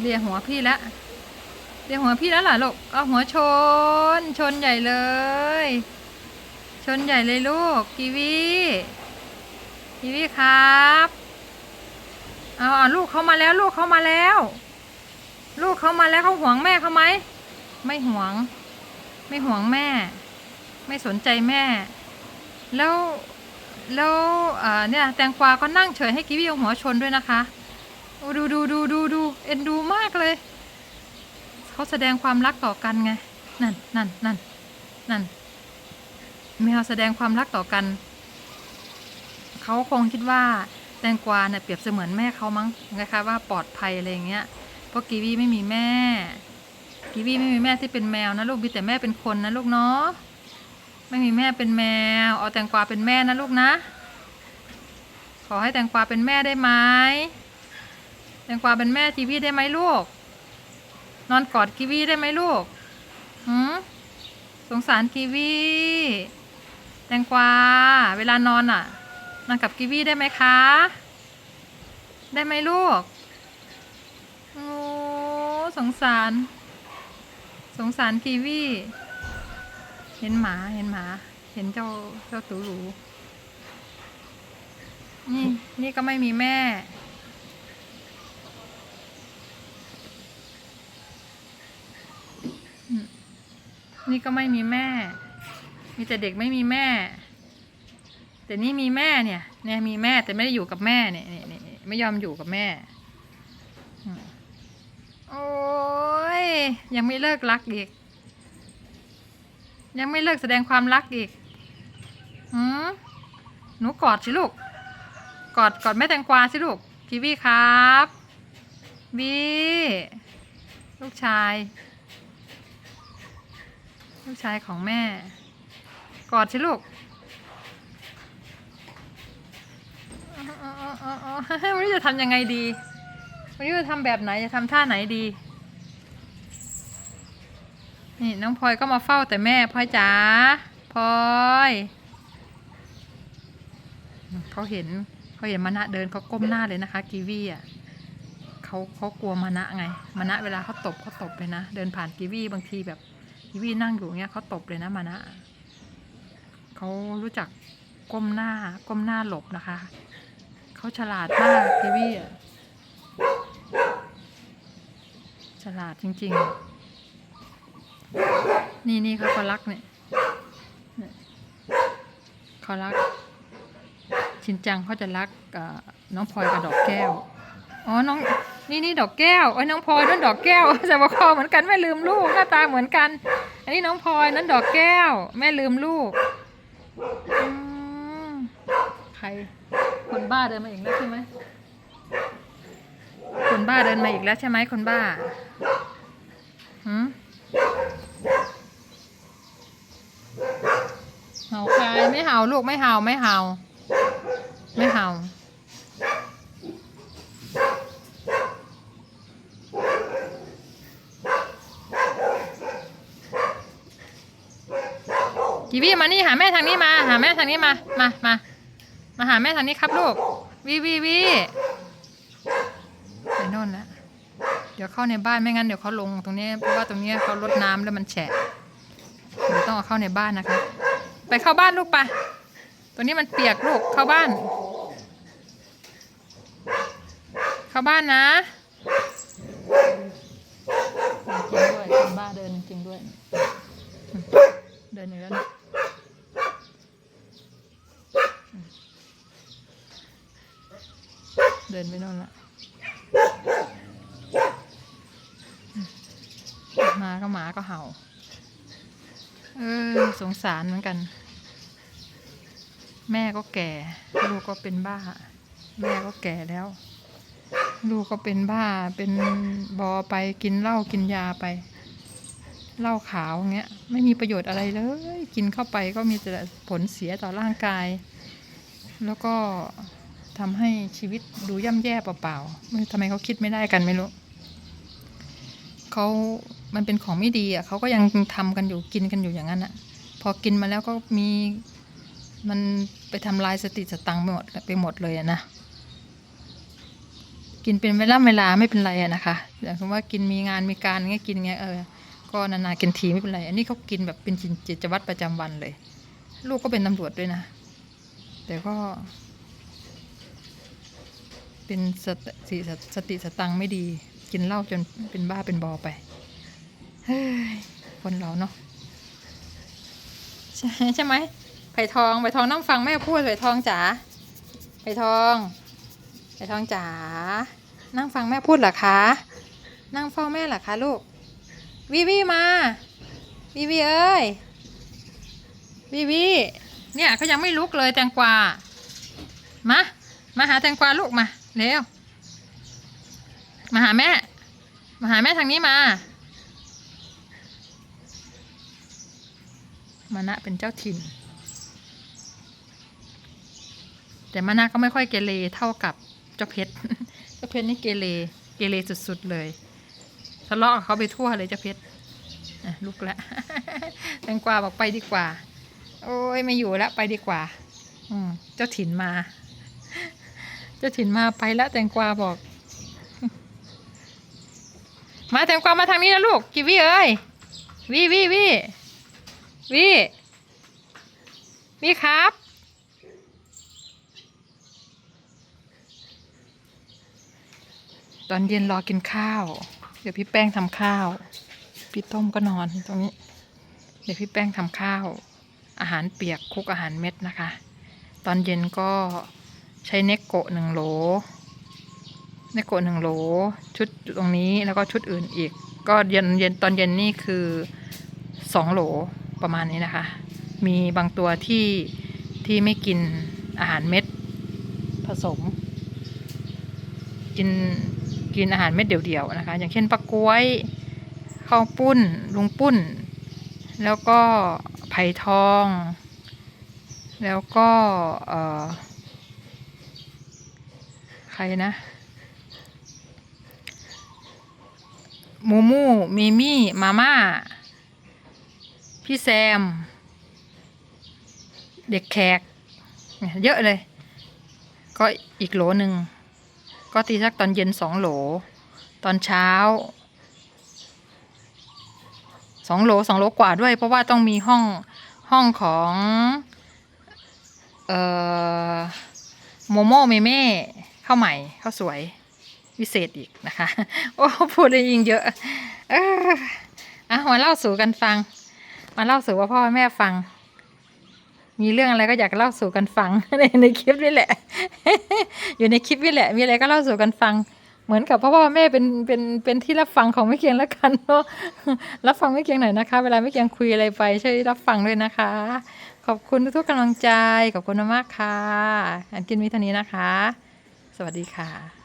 เลียหัวพี่แล้วเลียหัวพี่แล้วเหรอลูกเอาหัวชน ชนใหญ่เลย ชนใหญ่เลยลูกกีวีกีวีครับเอาเอาลูกเขามาแล้วลูกเขามาแล้ว ลูกเขามาแล้วเขาห่วงแม่เขาไหมไม่ห่วง ไม่ห่วงแม่ ไม่สนใจแม่ แล้วแล้วเอ่อเนี่ยแตงกวาก็นั่งเฉยให้กีวีเอาหัวชนด้วยนะคะ โอ้ดูดูดูดูดูเอ็นดูมากเลย เขาแสดงความรักต่อกันไง นั่นนั่นนั่นนั่นแมวแสดงความรักต่อกัน เขาคงคิดว่าแตงกวาเนี่ยเปรียบเสมือนแม่เขามั้งนะคะว่าปลอดภัยอะไรเงี้ย เพราะกีวีไม่มีแม่ กีวีไม่มีแม่ที่เป็นแมวนะลูกมีแต่แม่เป็นคนนะลูกเนาะ ไม่มีแม่เป็นแมว เอาแตงกวาเป็นแม่นะลูกนะ ขอให้แตงกวาเป็นแม่ได้ไหม แตงกวาเป็นแม่กีวีได้ไหมลูก นอนกอดกีวีได้ไหมลูกหืมสงสารกีวีแตงกวา เวลานอนอะ นอนกับกีวีได้ไหมคะ ได้ไหมลูกโอ้สงสาร สงสารกีวี เห็นหมาเห็นหมา เห็นเจ้าเจ้าตูหรูนี่นี่ก็ไม่มีแม่ นี่ก็ไม่มีแม่ มีแต่เด็กไม่มีแม่ แต่นี่มีแม่เนี่ยเนี่ยมีแม่แต่ไม่ได้อยู่กับแม่เนี่ยเนี่ยนี่ไม่ยอมอยู่กับแม่โอ้ยยังไม่เลิกรักอีก ยังไม่เลิกแสดงความรักอีกหืมหนูกอดสิลูก กอดกอดแม่แตงกวาสิลูกกีวีครับบีลูกชาย ลูกชายของแม่ กอดสิลูกอ๋ออ๋ออ๋ออ๋อไม่รู้จะทำยังไงดีไม่รู้จะทำแบบไหน จะทำท่าไหนดี นี่น้องพลอยก็มาเฝ้าแต่แม่พลอยจ๋าพลอยเขาเห็นเขาเห็นมานะเดินเขาก้มหน้าเลยนะคะ กีวี่อะเขาเขากลัวมานะไงมานะเวลาเขาตบเขาตบเลยนะ เดินผ่านกีวี่บางทีแบบ กีวีนั่งอยู่เงี้ยเขาตบเลยนะมานะเขารู้จักก้มหน้า ก้มหน้าหลบนะคะ เขาฉลาดมากกีวีอะฉลาดจริง ๆ นี่นี่เขาก็รักเนี่ยเขารัก ชินจังเขาจะรักน้องพลอยกับดอกแก้ว อ๋อ น้อง นี่นี่ดอกแก้วไอ้น้องพลอยนั่นดอกแก้วจะมาคอเหมือนกันแม่ลืมลูกหน้าตาเหมือนกัน อันนี้น้องพลอยนั่นดอกแก้ว แม่ลืมลูกใครคนบ้าเดินมาอีกแล้วใช่ไหมคนบ้าเดินมาอีกแล้วใช่ไหมคนบ้าหืมเห่าใครไม่เห่าลูกไม่เห่าไม่เห่า ไม่เห่า กีวีมานี่หาแม่ทางนี้มา หาแม่ทางนี้มา มามามาหาแม่ทางนี้ครับลูกวีวีวีไปโน่นแล้วเดี๋ยวเข้าในบ้านไม่งั้นเดี๋ยวเขาลงตรงนี้เพราะว่าตรงนี้เขาลดน้ำแล้วมันแฉะเดี๋ยวต้องเอาเข้าในบ้านนะคะ ไปเข้าบ้านลูกปะตัวนี้มันเปียกลูกเข้าบ้าน เข้าบ้านนะจริงด้วยบ้าเดินจริงด้วย เดินอย่างนั้น เดินไปน่นละ มาก็หมาก็เห่า เออ สงสารเหมือนกัน แม่ก็แก่ ลูกก็เป็นบ้า แม่ก็แก่แล้ว ลูกก็เป็นบ้า เป็นบอไปกินเหล้ากินยาไปเหล้าขาวเงี้ยไม่มีประโยชน์อะไรเลย กินเข้าไปก็มีแต่ผลเสียต่อร่างกาย แล้วก็ ทำให้ชีวิตดูย่ำแย่เปล่าๆไม่ทำไมเขาคิดไม่ได้กันไม่รู้เขามันเป็นของไม่ดีอะเขาก็ยังทำกันอยู่กินกันอยู่อย่างนั้นอะ พอกินมาแล้วก็มีมันไปทำลายสติสตังค์ไปหมดไปหมดเลยอะนะกินเป็นเวลาเวลาไม่เป็นไรอะนะคะอย่างเช่นว่ากินมีงานมีการเงี้ยกินเงี้ยเออก็นานๆกินทีไม่เป็นไร อันนี้เขากินแบบเป็นจิตวัตรประจำวันเลย ลูกก็เป็นตำรวจด้วยนะ แต่ก็ เป็นสติสติสติสตังไม่ดี กินเหล้าจนเป็นบ้าเป็นบอไปเฮ้ยคนเราเนาะใช่ใช่ไหมไผ่ทองไผ่ทองนั่งฟังแม่พูดไผ่ทองจ๋าไผ่ทองไผ่ทองจ๋านั่งฟังแม่พูดเหรอคะ นั่งเฝ้าแม่เหรอคะลูกวิวีมาวิวีเอ้ยวิวีเนี่ยเขายังไม่ลุกเลยแตงกวามา มาหาแตงกวาลูกมา เร็ว มาหาแม่ มาหาแม่ทางนี้มา มานะเป็นเจ้าถิ่น แต่มานะก็ไม่ค่อยเกเรเท่ากับเจ้าเพชร เจ้าเพชรนี่เกเร เกเรสุดๆเลยทะเลาะกับเขาไปทั่วเลยเจ้าเพชรลุกแล้วแตงกวาบอกไปดีกว่า โอ้ยไม่อยู่แล้วไปดีกว่า อืมเจ้าถิ่นมา จ้าถิ่นมาไปแล้วแตงกวาบอก มาแตงกวามาทางนี้นะลูกกีวีเอ้ยวีวีวีวีวีครับ ตอนเย็นรอกินข้าว เดี๋ยวพี่แป้งทำข้าว พี่ต้มก็นอนตรงนี้ เดี๋ยวพี่แป้งทำข้าว อาหารเปียกคุกอาหารเม็ดนะคะ ตอนเย็นก็ ใช้เนกโกะหนึ่งโหลเนกโกะหนึ่งโหลชุดตรงนี้แล้วก็ชุดอื่นอีก ก็เย็นเย็นตอนเย็นนี่คือสองโหลประมาณนี้นะคะ มีบางตัวที่ที่ไม่กินอาหารเม็ดผสม กินกินอาหารเม็ดเดี่ยวๆนะคะ อย่างเช่นปลากล้วยข้าวปุ้นลุงปุ้น แล้วก็ไผ่ทอง แล้วก็เอ่อ ใครนะมูมูมิมี่ มาม่า พี่แซม เด็กแขกเยเยอะเลย ก็อีกโหลหนึ่ง ก็ตีสักตอนเย็นสองโหล ตอนเช้าสองโหลสองโหลกว่าด้วย เพราะว่าต้องมีห้องห้องของ เอ่อ โมโมเมเม่ ข้าวใหม่ข้าวสวยวิเศษอีกนะคะ โอ้พูดได้ยิงเยอะ เอออะมาเล่าสู่กันฟัง มาเล่าสู่ว่าพ่อแม่ฟัง มีเรื่องอะไรก็อยากเล่าสู่กันฟังในในคลิปนี่แหละ อยู่ในคลิปนี่แหละ มีอะไรก็เล่าสู่กันฟัง เหมือนกับพ่อพ่อแม่เป็นเป็นเป็นที่รับฟังของไม่เคียงแล้วกันเนาะรับฟังไม่เคียงหน่อยนะคะ เวลาไม่เคียงคุยอะไรไปช่วยรับฟังด้วยนะคะ ขอบคุณทุกๆกำลังใจขอบคุณมากค่ะอันกินมีเท่านี้นะคะ วัสดีค่ะ